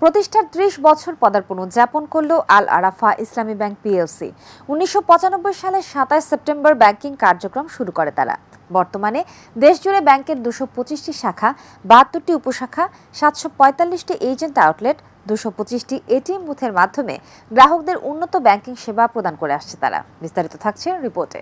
প্রতিষ্ঠার ত্রিশ বছর পদার্পণ উদযাপন করল আল আরাফা ইসলামী ব্যাংক পিএলসি। উনিশশো সালের সাতাশ সেপ্টেম্বর ব্যাংকিং কার্যক্রম শুরু করে তারা। বর্তমানে দেশজুড়ে ব্যাংকের দুশো পঁচিশটি শাখা, বাহাত্তরটি উপশাখা, সাতশো পঁয়তাল্লিশটি এজেন্ট আউটলেট, দুশো পঁচিশটি এটিএম বুথের মাধ্যমে গ্রাহকদের উন্নত ব্যাংকিং সেবা প্রদান করে আসছে তারা। বিস্তারিত থাকছে রিপোর্টে।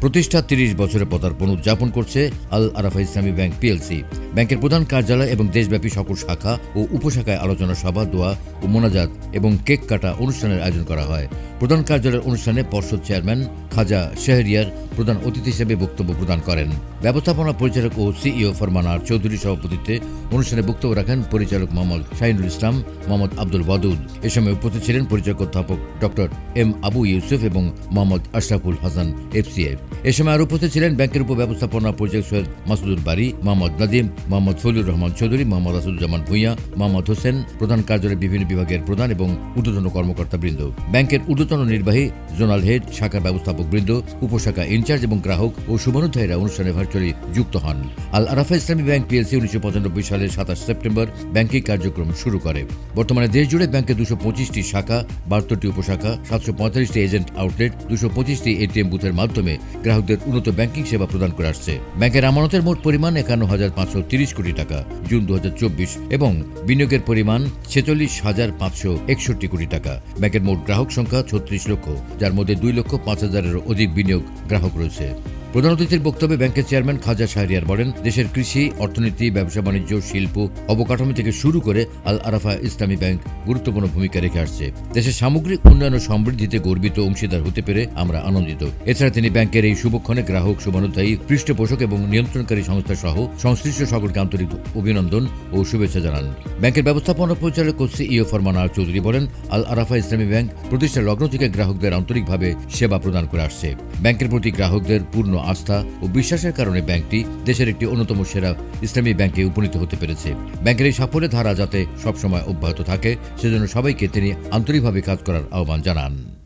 প্রতিষ্ঠা তিরিশ বছরের পদার্পণ উদযাপন করছে আল আরাফা ইসলামী ব্যাংক পিএলসি। ব্যাংকের প্রধান কার্যালয় এবং দেশব্যাপী সকল শাখা ও উপশাখায় আলোচনা সভা, দোয়া ও মোনাজাত এবং কেক কাটা অনুষ্ঠানের আয়োজন করা হয়। প্রধান কার্যালয়ের অনুষ্ঠানে পর্ষদ চেয়ারম্যান খাজা শেহরিয়ার প্রধান অতিথি হিসেবে বক্তব্য প্রদান করেন। ব্যবস্থাপনা পরিচালক ও সিইও ফরমানার চৌধুরী সভাপতিত্বে অনুষ্ঠানে বক্তব্য রাখেন পরিচালক মোহাম্মদ শাহিনুল ইসলাম, মোহাম্মদ আব্দুল ওয়াদুদ এ সময় উপস্থিত ছিলেন পরিচালক অধ্যাপক ডক্টর এম আবু ইউসুফ এবং মোহাম্মদ আশরাফুল হাসান এফসিএফ এ সময় আরও উপস্থিত ছিলেন ব্যাংকের উপব্যবস্থাপনা পরিচালক সৈয়দ মাসুদুল বাড়ি মোহাম্মদ নাদিম, মোহাম্মদ ফজলুর রহমান চৌধুরী, মোহাম্মদ আসাদুজ্জামান ভূঁইয়া, মোহাম্মদ হোসেন, প্রধান কার্যালয়ের বিভিন্ন বিভাগের প্রধান এবং ঊর্ধ্বতন কর্মকর্তা বৃন্দ ব্যাংকের ঊর্ধ্বতন নির্বাহী জোনাল হেড, শাখা ব্যবস্থাপক বৃন্দ, উপশাখা ইনচার্জ এবং গ্রাহক ও শুভানুধ্যায়ীরা অনুষ্ঠানে ভার্চুয়ালি যুক্ত হন। আল আরাফা ইসলামী ব্যাংক পিএলসি উনিশশো পঁচানব্বই সালের সাতাশ সেপ্টেম্বর ব্যাংকিং কার্যক্রম শুরু করে। বর্তমানে দেশ জুড়ে ব্যাংকে দুশো পঁচিশটি শাখা, বাহাত্তরটি উপশাখা, সাতশো পঁয়তাল্লিশটি এজেন্ট আউটলেট, দুশো পঁচিশটি এটিএম বুথের মাধ্যমে গ্রাহকদের উন্নত ব্যাংকিং সেবা প্রদান করে আসছে। ব্যাংকের আমানতের মোট পরিমাণ একান্ন হাজার পাঁচশো তিরিশ কোটি টাকা, জুন দু হাজার চব্বিশ, এবং বিনিয়োগের পরিমাণ ছেচল্লিশ হাজার পাঁচশো একষট্টি কোটি টাকা। ব্যাংকের মোট গ্রাহক সংখ্যা ছত্রিশ লক্ষ যার মধ্যে দুই লক্ষ পাঁচ হাজারের অধিক বিনিয়োগ গ্রাহক রয়েছে। প্রধান অতিথির বক্তব্যে ব্যাংকের চেয়ারম্যান খাজা শাহরিয়ার বলেন, দেশের কৃষি, অর্থনীতি, ব্যবসা, বাণিজ্য, শিল্প অবকাঠামো থেকে শুরু করে আল আরাফা ইসলামী ব্যাংক গুরুত্বপূর্ণ ভূমিকা রেখে আসছে। দেশের সামগ্রিক উন্নয়ন ও সমৃদ্ধিতে গর্বিত অংশীদার হতে পেরে আমরা আনন্দিত। এছাড়া তিনি ব্যাংকের এই শুভক্ষণে গ্রাহক শুভানুধ্যায়ী পৃষ্ঠপোষক এবং নিয়ন্ত্রণকারী সংস্থা সহ সংশ্লিষ্ট সকলকে আন্তরিক অভিনন্দন ও শুভেচ্ছা জানান। ব্যাংকের ব্যবস্থাপনা পরিচালক সিইও ফরমান চৌধুরী বলেন, আল আরাফা ইসলামী ব্যাংক প্রতিষ্ঠার লগ্ন থেকে গ্রাহকদের আন্তরিকভাবে সেবা প্রদান করে আসছে। ব্যাংকের প্রতি গ্রাহকদের পূর্ণ আস্থা ও বিশ্বাসের কারণে ব্যাংকটি দেশের একটি অন্যতম সেরা ইসলামী ব্যাংকে উপনীত হতে পেরেছে। ব্যাংকের এই সাফল্যের ধারা যাতে সবসময় অব্যাহত থাকে, সেজন্য সবাইকে তিনি আন্তরিকভাবে কাজ করার আহ্বান জানান।